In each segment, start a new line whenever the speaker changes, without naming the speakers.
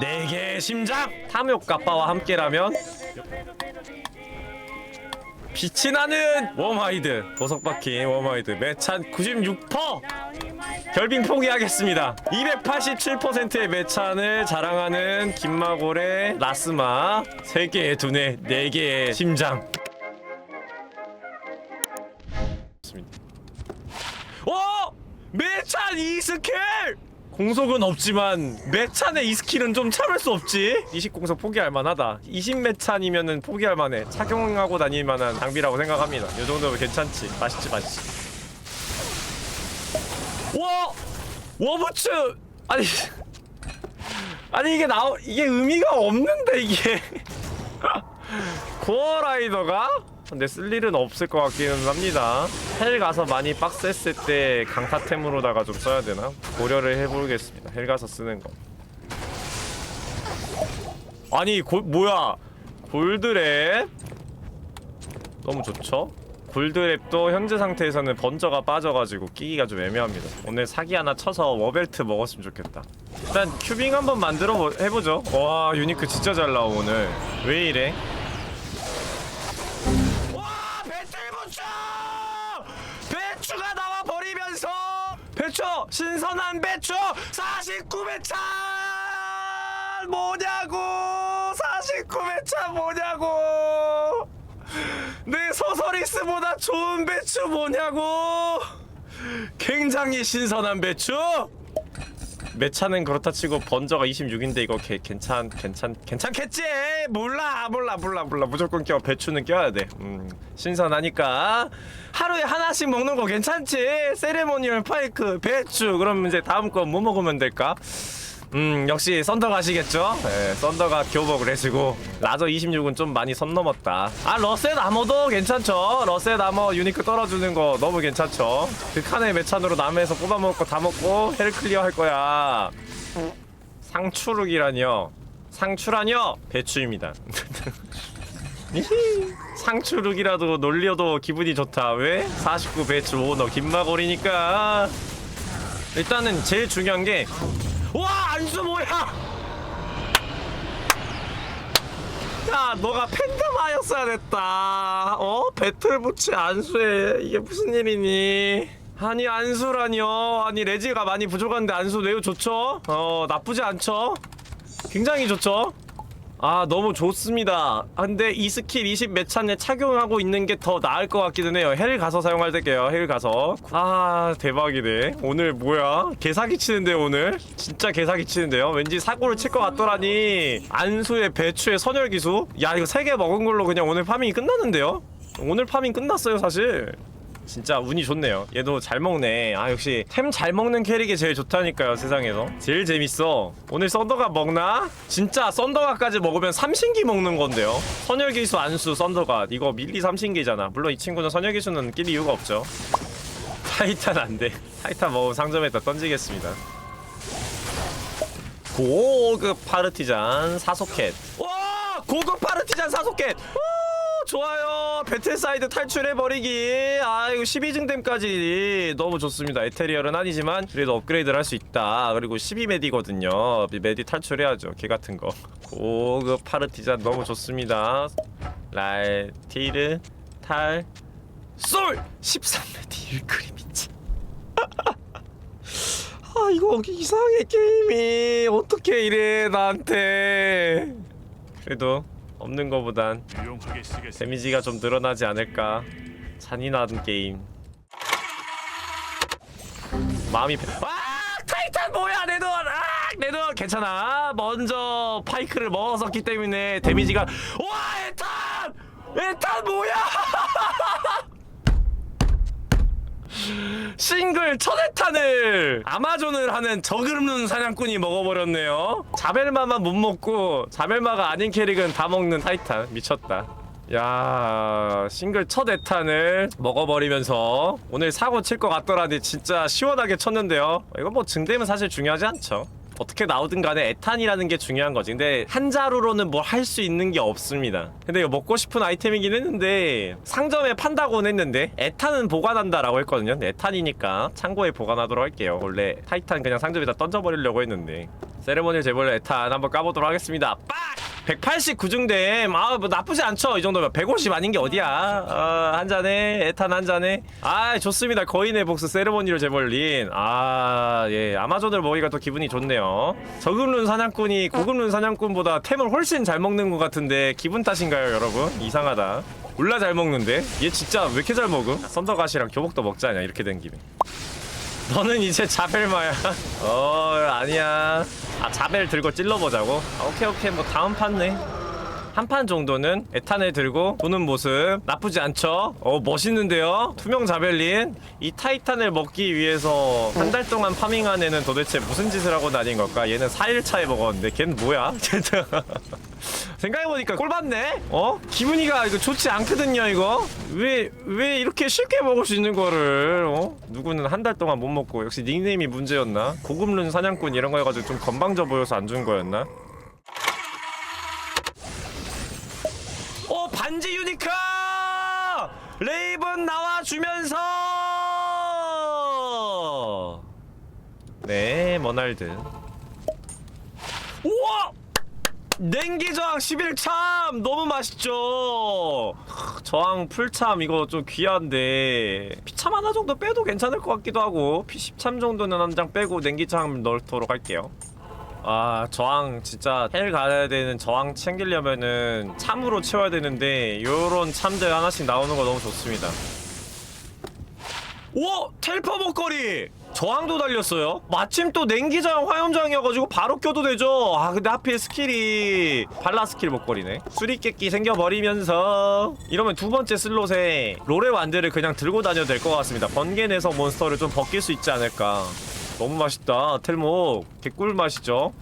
네 개의 심장 탐욕 가빠와 함께라면 빛이 나는 웜하이드 보석 박힌 웜하이드 매찬 96% 결빙 포기하겠습니다 287%의 매찬을 자랑하는 김마골의 라스마 3개의 두뇌 4개의 심장 좋습니다. 어! 매찬 이 스킬! 공속은 없지만 매찬의 이 스킬은 좀 참을 수 없지. 20공속 포기할 만하다. 20매찬이면은 포기할 만해. 착용하고 다닐 만한 장비라고 생각합니다. 이 정도면 괜찮지. 맛있지 맛있지. 와! 워부츠! 아니 아니 이게 나 이게 의미가 없는데 이게. 코어라이더가? 근데 쓸 일은 없을 것 같기는 합니다. 헬 가서 많이 빡셌을 때 강타템으로다가 좀 써야 되나? 고려를 해보겠습니다. 헬 가서 쓰는 거. 아니 고, 뭐야? 골드랩? 너무 좋죠? 골드랩도 현재 상태에서는 번저가 빠져가지고 끼기가 좀 애매합니다. 오늘 사기 하나 쳐서 워벨트 먹었으면 좋겠다. 일단 큐빙 한번 만들어 보, 해보죠. 와 유니크 진짜 잘 나오 오늘. 왜 이래? 배추! 신선한 배추! 49배차 뭐냐고! 49배차 뭐냐고! 내 소서리스보다 좋은 배추 뭐냐고! 굉장히 신선한 배추 매차는 그렇다 치고 번저가 26인데 이거 개, 괜찮 괜찮 괜찮겠지? 몰라 몰라 몰라 몰라. 무조건 껴. 배추는 껴야 돼. 음, 신선하니까. 하루에 하나씩 먹는 거 괜찮지? 세레모니얼 파이크 배추. 그럼 이제 다음 거 뭐 먹으면 될까 음 역시 썬더 가시겠죠? 네, 썬더가 교복을 해주고 라저 26은 좀 많이 선 넘었다. 아 러셋 아머도 괜찮죠? 러셋 아머 유니크 떨어주는 거 너무 괜찮죠? 그 칸의 매찬으로 남해에서 뽑아먹을 거다 먹고 헬 클리어 할 거야. 상추룩이라뇨 상추라뇨 배추입니다. 상추룩이라도 놀려도 기분이 좋다. 왜? 49 배추 오너 김마골이니까. 일단은 제일 중요한 게 와 안수 뭐야? 야 너가 팬덤하였어야 됐다. 어? 배틀부츠 안수해. 이게 무슨 일이니? 아니 안수라니요. 아니 레지가 많이 부족한데 안수 매우 좋죠? 어 나쁘지 않죠? 굉장히 좋죠 아 너무 좋습니다. 아, 근데 이 스킬 20 매찬에 착용하고 있는 게 더 나을 것 같기는 해요. 헬 가서 사용할 때게요 헬 가서. 아 대박이네. 오늘 뭐야? 개사기 치는데 오늘? 진짜 개사기 치는데요? 왠지 사고를 칠 것 같더라니. 안수의 배추의 선열 기수? 야 이거 3개 먹은 걸로 그냥 오늘 파밍이 끝났는데요? 오늘 파밍 끝났어요 사실 진짜 운이 좋네요. 얘도 잘 먹네. 아 역시 템 잘 먹는 캐릭이 제일 좋다니까요 세상에서. 제일 재밌어. 오늘 썬더가 먹나? 진짜 썬더가까지 먹으면 삼신기 먹는 건데요. 선열기수 안수 썬더가 이거 밀리 삼신기잖아. 물론 이 친구는 선열기수는 낄 이유가 없죠. 타이탄 안 돼. 타이탄 먹으면 상점에다 던지겠습니다. 고급 파르티잔 사소켓. 와 고급 파르티잔 사소켓. 오, 좋아요. 배틀사이드 탈출해버리기. 아, 이거 12증댐까지 너무 좋습니다. 에테리얼은 아니지만, 그래도 업그레이드를 할 수 있다. 그리고 12메디거든요. 메디 탈출해야죠. 개 같은 거. 고급 파르티잔 너무 좋습니다. 랄, 티르, 탈, 솔! 13메디 일그리 미치. 아, 이거 이상해, 게임이. 어떻게 이래, 나한테. 그래도, 없는 거보단. 데미지가 좀 늘어나지 않을까. 잔인한 게임. 마음이 배... 아 타이탄 뭐야 내돈 아내돈 괜찮아. 먼저 파이크를 먹었었기 때문에 데미지가 와 에탄! 에탄 뭐야 싱글 천에탄을 아마존을 하는 저그름는 사냥꾼이 먹어버렸네요. 자벨마만 못 먹고 자벨마가 아닌 캐릭은 다 먹는 타이탄. 미쳤다. 야 싱글 첫 에탄을 먹어버리면서 오늘 사고 칠 것 같더라니 진짜 시원하게 쳤는데요. 이거 뭐 증대면 사실 중요하지 않죠 어떻게 나오든 간에 에탄이라는 게 중요한 거지. 근데 한 자루로는 뭘 할 수 있는 게 없습니다. 근데 이거 먹고 싶은 아이템이긴 했는데 상점에 판다고는 했는데 에탄은 보관한다라고 했거든요. 에탄이니까 창고에 보관하도록 할게요. 원래 타이탄 그냥 상점에다 던져버리려고 했는데 세레모니를 재벌레 에탄 한번 까보도록 하겠습니다. 빡! 189 중댐 아뭐 나쁘지 않죠. 이 정도면. 150 아닌 게 어디야? 아, 한 잔에? 에탄 한 잔에? 아 좋습니다. 거인의 복수 세레모니를 재벌린. 아예. 아마존을 먹으니까 또 기분이 좋네요. 저급룬 사냥꾼이 고급룬 사냥꾼보다 템을 훨씬 잘 먹는 것 같은데 기분 탓인가요 여러분? 이상하다. 몰라 잘 먹는데? 얘 진짜 왜 이렇게 잘 먹음? 썬더갓이랑 교복도 먹자냐 이렇게 된 김에 너는 이제 자벨마야. 어 아니야. 아 자벨 들고 찔러보자고. 아, 오케이 오케이 뭐 다음 판네. 한 판 정도는 에탄을 들고 도는 모습 나쁘지 않죠? 어 멋있는데요? 투명 자벨린 이 타이탄을 먹기 위해서 한 달 동안 파밍한 애는 도대체 무슨 짓을 하고 다닌 걸까? 얘는 4일차에 먹었는데 걔는 뭐야? 생각해보니까 꼴받네? 어? 기분이가 이거 좋지 않거든요 이거? 왜, 왜 이렇게 쉽게 먹을 수 있는 거를 어? 누구는 한 달 동안 못 먹고 역시 닉네임이 문제였나? 고급룬 사냥꾼 이런 거 해가지고 좀 건방져 보여서 안 준 거였나? 오 반지 유니카! 레이븐 나와주면서 네 머날드 우와! 냉기저항 11참! 너무 맛있죠? 크, 저항 풀참 이거 좀 귀한데. 피참 하나 정도 빼도 괜찮을 것 같기도 하고 P10참 정도는 한 장 빼고 냉기저항 넣도록 할게요. 아 저항 진짜 헬 가야 되는 저항 챙기려면은 참으로 채워야 되는데 요런 참들 하나씩 나오는 거 너무 좋습니다. 오! 텔퍼 목걸이! 저항도 달렸어요. 마침 또 냉기장 화염장이어가지고 바로 껴도 되죠. 아 근데 하필 스킬이 발라 스킬 목걸이네. 수리깨끼 생겨버리면서 이러면 두 번째 슬롯에 롤의 완드를 그냥 들고 다녀도 될 것 같습니다. 번개 내서 몬스터를 좀 벗길 수 있지 않을까. 너무 맛있다. 텔목 개꿀 맛이죠.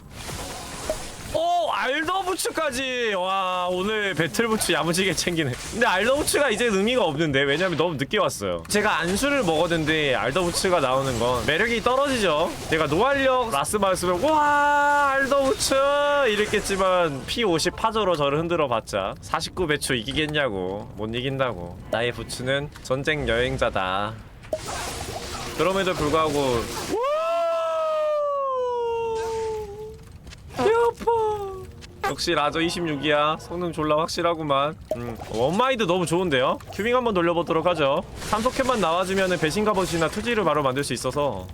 오 알더부츠까지. 와 오늘 배틀부츠 야무지게 챙기네. 근데 알더부츠가 이제 의미가 없는데 왜냐면 너무 늦게 왔어요. 제가 안수를 먹었는데 알더부츠가 나오는 건 매력이 떨어지죠. 제가 노알력 라스마였으면 와 알더부츠! 이랬겠지만 P50 파저로 저를 흔들어 봤자 49 배추 이기겠냐고 못 이긴다고. 나의 부츠는 전쟁 여행자다. 그럼에도 불구하고 배 아파 역시 라저 26이야. 성능 졸라 확실하구만. 음, 원마이드 너무 좋은데요? 큐빙 한번 돌려보도록 하죠. 삼소켓만 나와주면 배신갑옷이나 투지를 바로 만들 수 있어서.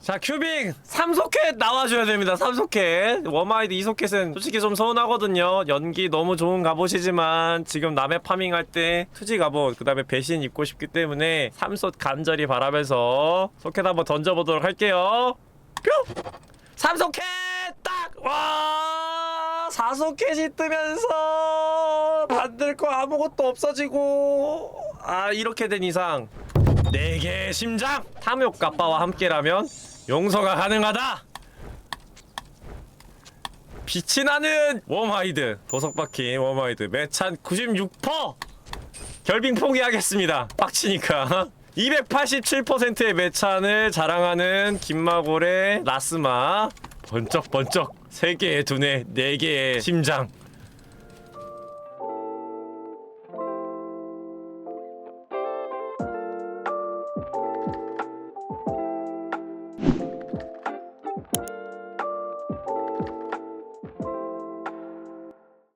자 큐빙! 3소켓 나와줘야 됩니다 3소켓 워마이드 2소켓은 솔직히 좀 서운하거든요. 연기 너무 좋은 갑옷이지만 지금 남의 파밍할 때 투지 갑옷 그 다음에 배신 입고 싶기 때문에 3소 간절히 바라면서 소켓 한번 던져보도록 할게요. 뿅! 3소켓 딱! 와! 4소켓이 뜨면서 만들 거 아무것도 없어지고. 아 이렇게 된 이상 4개의 심장! 탐욕 가빠와 함께라면 용서가 가능하다! 빛이 나는 웜하이드 도석박힌 웜하이드 매찬 96% 결빙 포기하겠습니다. 빡치니까. 287%의 매찬을 자랑하는 김마골의 라스마. 번쩍번쩍 3개의 두뇌 4개의 심장